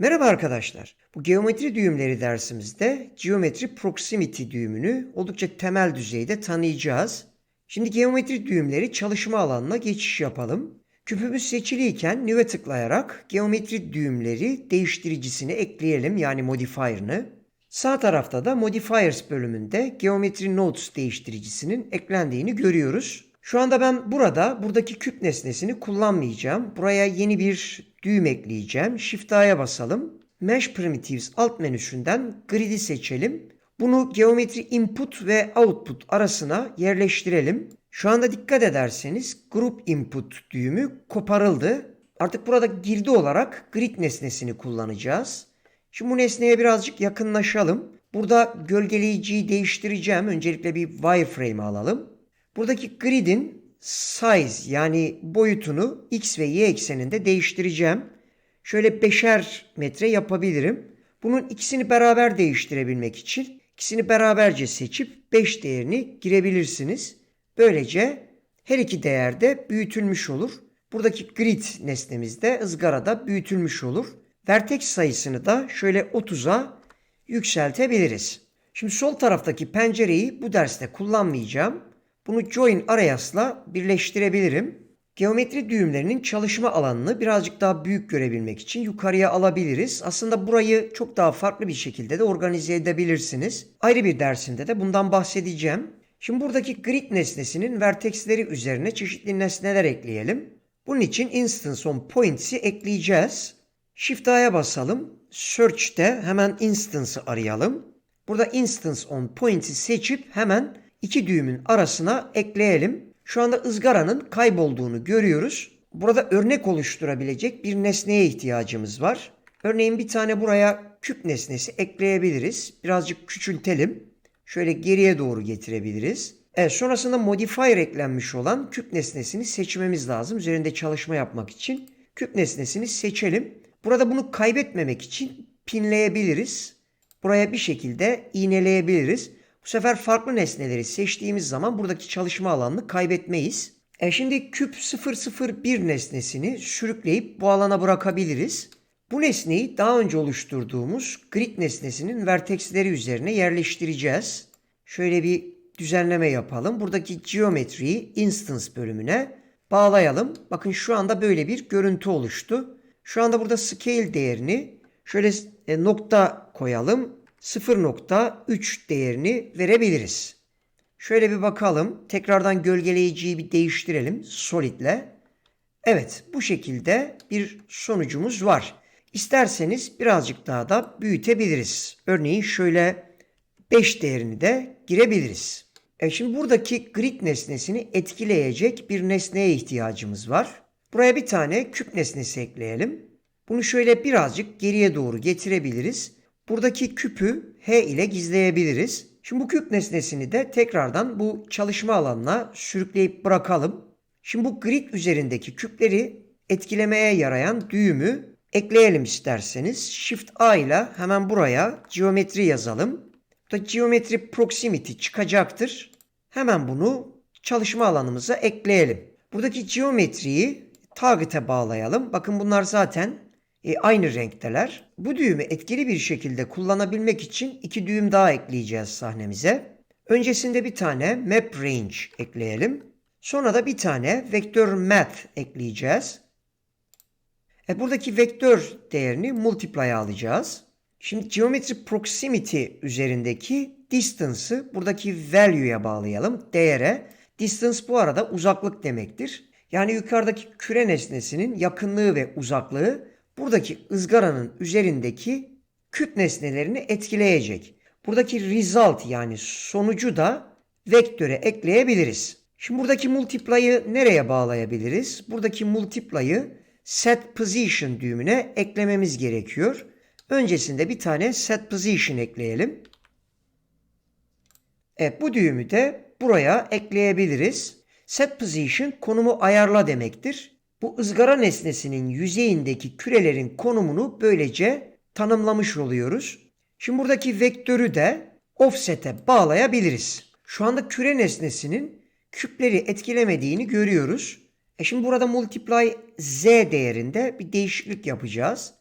Merhaba arkadaşlar. Bu geometri düğümleri dersimizde geometri proximity düğümünü oldukça temel düzeyde tanıyacağız. Şimdi geometri düğümleri çalışma alanına geçiş yapalım. Küpümüz seçiliyken nüve tıklayarak geometri düğümleri değiştiricisini ekleyelim yani modifier'ını. Sağ tarafta da modifiers bölümünde geometri nodes değiştiricisinin eklendiğini görüyoruz. Şu anda ben burada buradaki küp nesnesini kullanmayacağım. Buraya yeni bir düğüm ekleyeceğim. Shift A'ya basalım. Mesh Primitives alt menüsünden grid'i seçelim. Bunu geometri input ve output arasına yerleştirelim. Şu anda dikkat ederseniz group input düğümü koparıldı. Artık burada girdi olarak grid nesnesini kullanacağız. Şimdi bu nesneye birazcık yakınlaşalım. Burada gölgeleyiciyi değiştireceğim. Öncelikle bir wireframe alalım. Buradaki grid'in size yani boyutunu x ve y ekseninde değiştireceğim. Şöyle beşer metre yapabilirim. Bunun ikisini beraber değiştirebilmek için ikisini beraberce seçip 5 değerini girebilirsiniz. Böylece her iki değer de büyütülmüş olur. Buradaki grid nesnemiz de ızgarada büyütülmüş olur. Vertex sayısını da şöyle 30'a yükseltebiliriz. Şimdi sol taraftaki pencereyi bu derste kullanmayacağım. Bunu join arayasla birleştirebilirim. Geometri düğümlerinin çalışma alanını birazcık daha büyük görebilmek için yukarıya alabiliriz. Aslında burayı çok daha farklı bir şekilde de organize edebilirsiniz. Ayrı bir dersinde de bundan bahsedeceğim. Şimdi buradaki grid nesnesinin vertexleri üzerine çeşitli nesneler ekleyelim. Bunun için instance on points'i ekleyeceğiz. Shift A'ya basalım. Search'te hemen instance'ı arayalım. Burada instance on points'i seçip hemen iki düğümün arasına ekleyelim. Şu anda ızgaranın kaybolduğunu görüyoruz. Burada örnek oluşturabilecek bir nesneye ihtiyacımız var. Örneğin bir tane buraya küp nesnesi ekleyebiliriz. Birazcık küçültelim. Şöyle geriye doğru getirebiliriz. Evet sonrasında modifier eklenmiş olan küp nesnesini seçmemiz lazım. Üzerinde çalışma yapmak için küp nesnesini seçelim. Burada bunu kaybetmemek için pinleyebiliriz. Buraya bir şekilde iğneleyebiliriz. Bu sefer farklı nesneleri seçtiğimiz zaman buradaki çalışma alanını kaybetmeyiz. E şimdi küp 001 nesnesini sürükleyip bu alana bırakabiliriz. Bu nesneyi daha önce oluşturduğumuz grid nesnesinin vertexleri üzerine yerleştireceğiz. Şöyle bir düzenleme yapalım. Buradaki geometriyi instance bölümüne bağlayalım. Bakın şu anda böyle bir görüntü oluştu. Şu anda burada scale değerini şöyle e, nokta koyalım. 0.3 değerini verebiliriz. Şöyle bir bakalım. Tekrardan gölgeleyiciyi bir değiştirelim solidle. Evet bu şekilde bir sonucumuz var. İsterseniz birazcık daha da büyütebiliriz. Örneğin şöyle 5 değerini de girebiliriz. E şimdi buradaki grid nesnesini etkileyecek bir nesneye ihtiyacımız var. Buraya bir tane küp nesnesi ekleyelim. Bunu şöyle birazcık geriye doğru getirebiliriz. Buradaki küpü H ile gizleyebiliriz. Şimdi bu küp nesnesini de tekrardan bu çalışma alanına sürükleyip bırakalım. Şimdi bu grid üzerindeki küpleri etkilemeye yarayan düğümü ekleyelim isterseniz. Shift A ile hemen buraya geometri yazalım. Burada geometri proximity çıkacaktır. Hemen bunu çalışma alanımıza ekleyelim. Buradaki geometriyi target'e bağlayalım. Bakın bunlar zaten e, aynı renkteler. Bu düğümü etkili bir şekilde kullanabilmek için iki düğüm daha ekleyeceğiz sahnemize. Öncesinde bir tane map range ekleyelim. Sonra da bir tane vektör math ekleyeceğiz. E, buradaki vektör değerini multiply'a alacağız. Şimdi geometry proximity üzerindeki distance'ı buradaki value'ya bağlayalım. Değere. Distance bu arada uzaklık demektir. Yani yukarıdaki küre nesnesinin yakınlığı ve uzaklığı buradaki ızgaranın üzerindeki küp nesnelerini etkileyecek. Buradaki result yani sonucu da vektöre ekleyebiliriz. Şimdi buradaki multiply'ı nereye bağlayabiliriz? Buradaki multiply'ı set position düğümüne eklememiz gerekiyor. Öncesinde bir tane set position ekleyelim. Evet bu düğümü de buraya ekleyebiliriz. Set position konumu ayarla demektir. Bu ızgara nesnesinin yüzeyindeki kürelerin konumunu böylece tanımlamış oluyoruz. Şimdi buradaki vektörü de offset'e bağlayabiliriz. Şu anda küre nesnesinin küpleri etkilemediğini görüyoruz. E şimdi burada multiply z değerinde bir değişiklik yapacağız.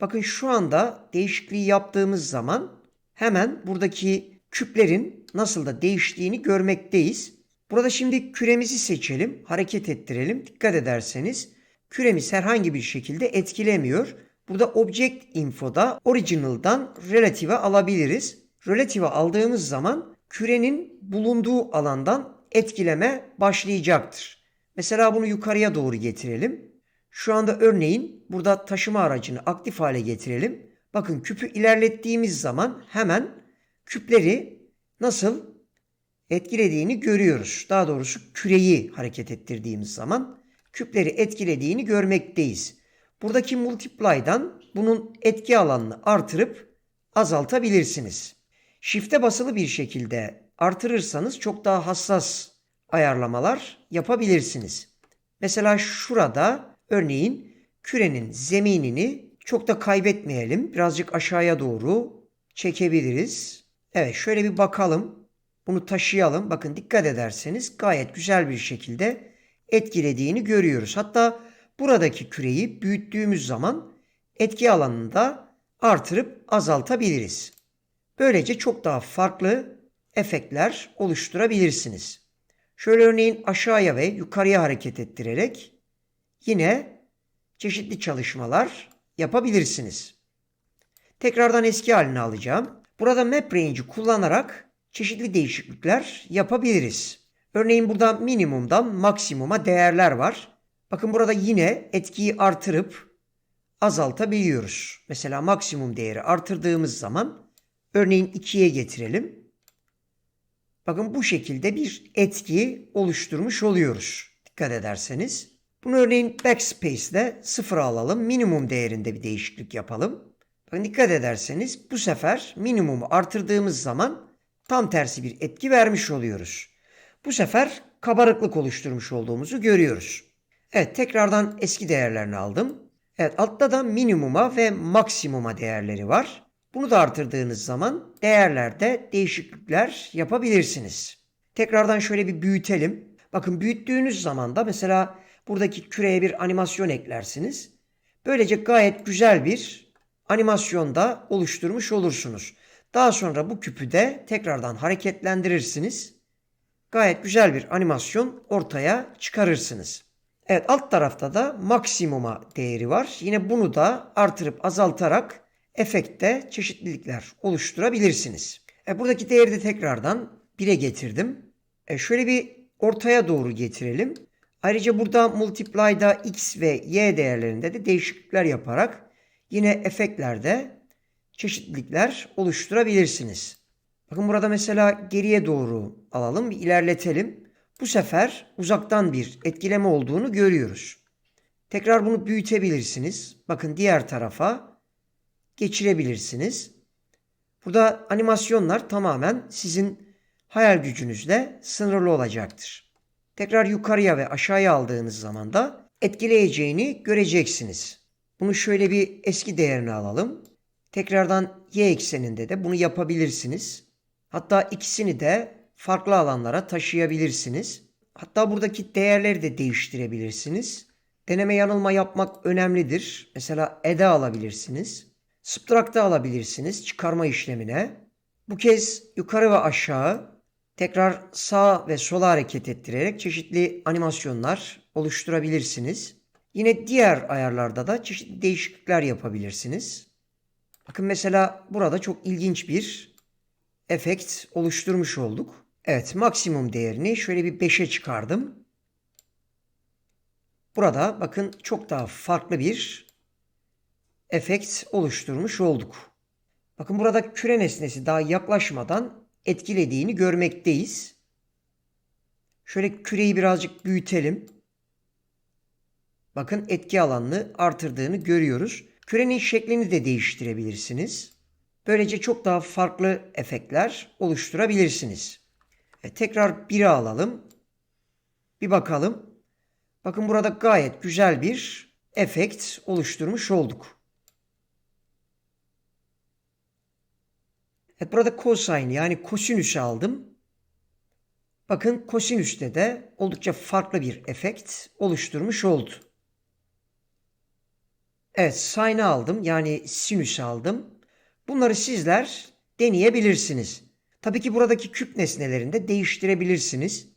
Bakın şu anda değişikliği yaptığımız zaman hemen buradaki küplerin nasıl da değiştiğini görmekteyiz. Burada şimdi küremizi seçelim, hareket ettirelim. Dikkat ederseniz küremiz herhangi bir şekilde etkilemiyor. Burada Object Info'da Original'dan Relative alabiliriz. Relative aldığımız zaman kürenin bulunduğu alandan etkileme başlayacaktır. Mesela bunu yukarıya doğru getirelim. Şu anda örneğin burada taşıma aracını aktif hale getirelim. Bakın küpü ilerlettiğimiz zaman hemen küpleri nasıl etkilediğini görüyoruz. Daha doğrusu küreyi hareket ettirdiğimiz zaman küpleri etkilediğini görmekteyiz. Buradaki multiply'dan bunun etki alanını artırıp azaltabilirsiniz. Shift'e basılı bir şekilde artırırsanız çok daha hassas ayarlamalar yapabilirsiniz. Mesela şurada örneğin kürenin zeminini çok da kaybetmeyelim. Birazcık aşağıya doğru çekebiliriz. Evet şöyle bir bakalım. Bunu taşıyalım. Bakın dikkat ederseniz gayet güzel bir şekilde etkilediğini görüyoruz. Hatta buradaki küreyi büyüttüğümüz zaman etki alanını da artırıp azaltabiliriz. Böylece çok daha farklı efektler oluşturabilirsiniz. Şöyle örneğin aşağıya ve yukarıya hareket ettirerek yine çeşitli çalışmalar yapabilirsiniz. Tekrardan eski haline alacağım. Burada map range'i kullanarak çeşitli değişiklikler yapabiliriz. Örneğin burada minimumdan maksimuma değerler var. Bakın burada yine etkiyi artırıp azaltabiliyoruz. Mesela maksimum değeri artırdığımız zaman örneğin 2'ye getirelim. Bakın bu şekilde bir etki oluşturmuş oluyoruz. Dikkat ederseniz. Bunu örneğin backspace ile sıfıra alalım. Minimum değerinde bir değişiklik yapalım. Bakın dikkat ederseniz bu sefer minimumu artırdığımız zaman tam tersi bir etki vermiş oluyoruz. Bu sefer kabarıklık oluşturmuş olduğumuzu görüyoruz. Evet tekrardan eski değerlerini aldım. Evet altta da minimuma ve maksimuma değerleri var. Bunu da artırdığınız zaman değerlerde değişiklikler yapabilirsiniz. Tekrardan şöyle bir büyütelim. Bakın büyüttüğünüz zaman da mesela buradaki küreye bir animasyon eklersiniz. Böylece gayet güzel bir animasyon da oluşturmuş olursunuz. Daha sonra bu küpü de tekrardan hareketlendirirsiniz. Gayet güzel bir animasyon ortaya çıkarırsınız. Evet alt tarafta da maksimuma değeri var. Yine bunu da artırıp azaltarak efekte çeşitlilikler oluşturabilirsiniz. E, buradaki değeri de tekrardan 1'e getirdim. E, şöyle bir ortaya doğru getirelim. Ayrıca burada multiply'da x ve y değerlerinde de değişiklikler yaparak yine efektlerde çeşitlilikler oluşturabilirsiniz. Bakın burada mesela geriye doğru alalım, bir ilerletelim. Bu sefer uzaktan bir etkileme olduğunu görüyoruz. Tekrar bunu büyütebilirsiniz. Bakın diğer tarafa geçirebilirsiniz. Burada animasyonlar tamamen sizin hayal gücünüzle sınırlı olacaktır. Tekrar yukarıya ve aşağıya aldığınız zaman da etkileyeceğini göreceksiniz. Bunu şöyle bir eski değerini alalım. Tekrardan y ekseninde de bunu yapabilirsiniz. Hatta ikisini de farklı alanlara taşıyabilirsiniz. Hatta buradaki değerleri de değiştirebilirsiniz. Deneme yanılma yapmak önemlidir. Mesela eda alabilirsiniz. Subtract'ı alabilirsiniz çıkarma işlemine. Bu kez yukarı ve aşağı tekrar sağ ve sola hareket ettirerek çeşitli animasyonlar oluşturabilirsiniz. Yine diğer ayarlarda da çeşitli değişiklikler yapabilirsiniz. Bakın mesela burada çok ilginç bir efekt oluşturmuş olduk. Evet maksimum değerini şöyle bir 5'e çıkardım. Burada bakın çok daha farklı bir efekt oluşturmuş olduk. Bakın burada küre nesnesi daha yaklaşmadan etkilediğini görmekteyiz. Şöyle küreyi birazcık büyütelim. Bakın etki alanını artırdığını görüyoruz. Kürenin şeklini de değiştirebilirsiniz. Böylece çok daha farklı efektler oluşturabilirsiniz. E, tekrar 1'e alalım. Bir bakalım. Bakın burada gayet güzel bir efekt oluşturmuş olduk. Evet burada cosine yani kosinüsü aldım. Bakın kosinüste de oldukça farklı bir efekt oluşturmuş oldu. Evet sine'ı aldım yani sinüs aldım. Bunları sizler deneyebilirsiniz. Tabii ki buradaki küp nesnelerini de değiştirebilirsiniz.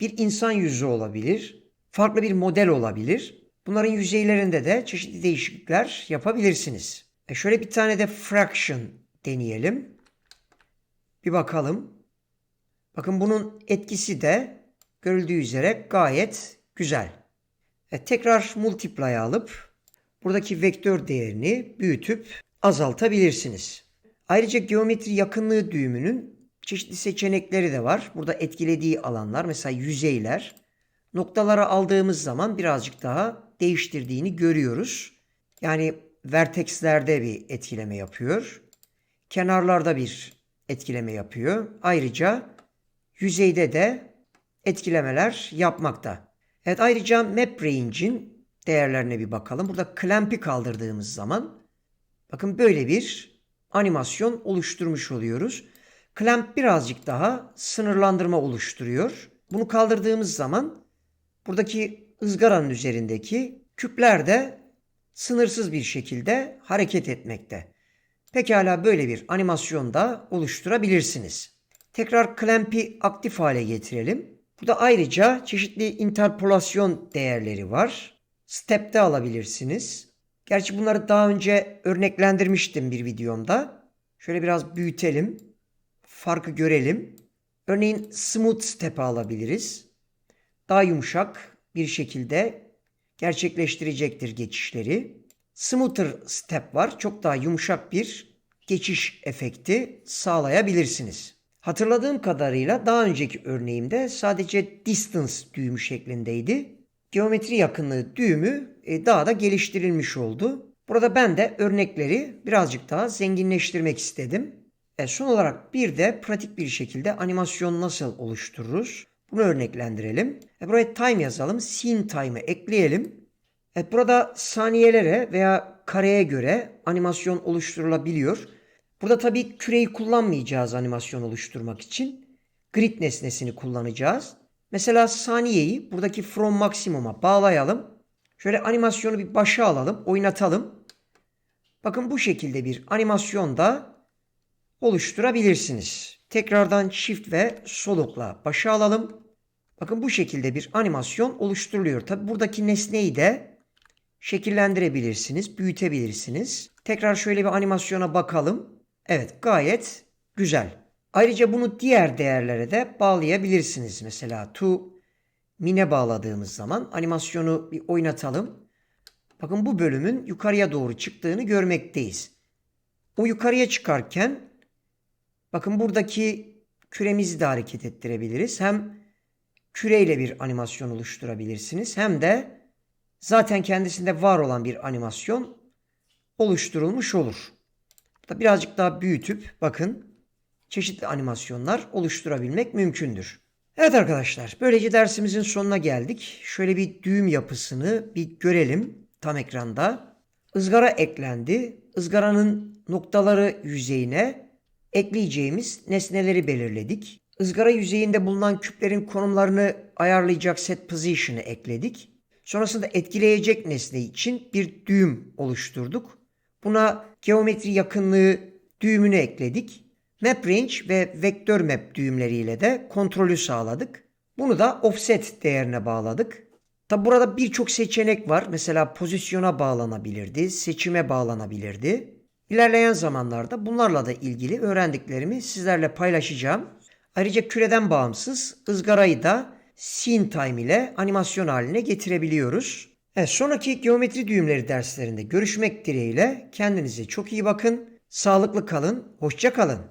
Bir insan yüzü olabilir, farklı bir model olabilir. Bunların yüzeylerinde de çeşitli değişiklikler yapabilirsiniz. E şöyle bir tane de fraction deneyelim. Bir bakalım. Bakın bunun etkisi de görüldüğü üzere gayet güzel. E tekrar multiply alıp buradaki vektör değerini büyütüp azaltabilirsiniz. Ayrıca geometri yakınlığı düğümünün çeşitli seçenekleri de var. Burada etkilediği alanlar mesela yüzeyler. Noktalara aldığımız zaman birazcık daha değiştirdiğini görüyoruz. Yani vertexlerde bir etkileme yapıyor. Kenarlarda bir etkileme yapıyor. Ayrıca yüzeyde de etkilemeler yapmakta. Evet ayrıca map range'in değerlerine bir bakalım. Burada clamp'i kaldırdığımız zaman bakın böyle bir animasyon oluşturmuş oluyoruz. Clamp birazcık daha sınırlandırma oluşturuyor. Bunu kaldırdığımız zaman buradaki ızgaranın üzerindeki küpler de sınırsız bir şekilde hareket etmekte. Pekala böyle bir animasyon da oluşturabilirsiniz. Tekrar clamp'i aktif hale getirelim. Burada ayrıca çeşitli interpolasyon değerleri var. Step'te alabilirsiniz. Gerçi bunları daha önce örneklendirmiştim bir videomda. Şöyle biraz büyütelim. Farkı görelim. Örneğin smooth step'e alabiliriz. Daha yumuşak bir şekilde gerçekleştirecektir geçişleri. Smoother step var. Çok daha yumuşak bir geçiş efekti sağlayabilirsiniz. Hatırladığım kadarıyla daha önceki örneğimde sadece distance düğümü şeklindeydi. Geometri yakınlığı düğümü e, daha da geliştirilmiş oldu. Burada ben de örnekleri birazcık daha zenginleştirmek istedim. E son olarak bir de pratik bir şekilde animasyon nasıl oluştururuz? Bunu örneklendirelim. E buraya time yazalım. Scene time'ı ekleyelim. Evet burada saniyelere veya kareye göre animasyon oluşturulabiliyor. Burada tabii küreyi kullanmayacağız animasyon oluşturmak için. Grid nesnesini kullanacağız. Mesela saniyeyi buradaki from maksimuma bağlayalım. Şöyle animasyonu bir başa alalım, oynatalım. Bakın bu şekilde bir animasyon da oluşturabilirsiniz. Tekrardan shift ve solukla başa alalım. Bakın bu şekilde bir animasyon oluşturuluyor. Tabi buradaki nesneyi de şekillendirebilirsiniz, büyütebilirsiniz. Tekrar şöyle bir animasyona bakalım. Evet gayet güzel. Ayrıca bunu diğer değerlere de bağlayabilirsiniz. Mesela to mine bağladığımız zaman animasyonu bir oynatalım. Bakın bu bölümün yukarıya doğru çıktığını görmekteyiz. O yukarıya çıkarken bakın buradaki küremizi de hareket ettirebiliriz. Hem küreyle bir animasyon oluşturabilirsiniz hem de zaten kendisinde var olan bir animasyon oluşturulmuş olur. Birazcık daha büyütüp bakın çeşitli animasyonlar oluşturabilmek mümkündür. Evet arkadaşlar böylece dersimizin sonuna geldik. Şöyle bir düğüm yapısını bir görelim tam ekranda. Izgara eklendi. Izgaranın noktaları yüzeyine ekleyeceğimiz nesneleri belirledik. Izgara yüzeyinde bulunan küplerin konumlarını ayarlayacak set position'ı ekledik. Sonrasında etkileyecek nesne için bir düğüm oluşturduk. Buna geometri yakınlığı düğümünü ekledik. Map range ve vektör map düğümleriyle de kontrolü sağladık. Bunu da offset değerine bağladık. Tabi burada birçok seçenek var. Mesela pozisyona bağlanabilirdi, seçime bağlanabilirdi. İlerleyen zamanlarda bunlarla da ilgili öğrendiklerimi sizlerle paylaşacağım. Ayrıca küreden bağımsız ızgarayı da scene time ile animasyon haline getirebiliyoruz. Evet, sonraki geometri düğümleri derslerinde görüşmek dileğiyle kendinize çok iyi bakın. Sağlıklı kalın, hoşça kalın.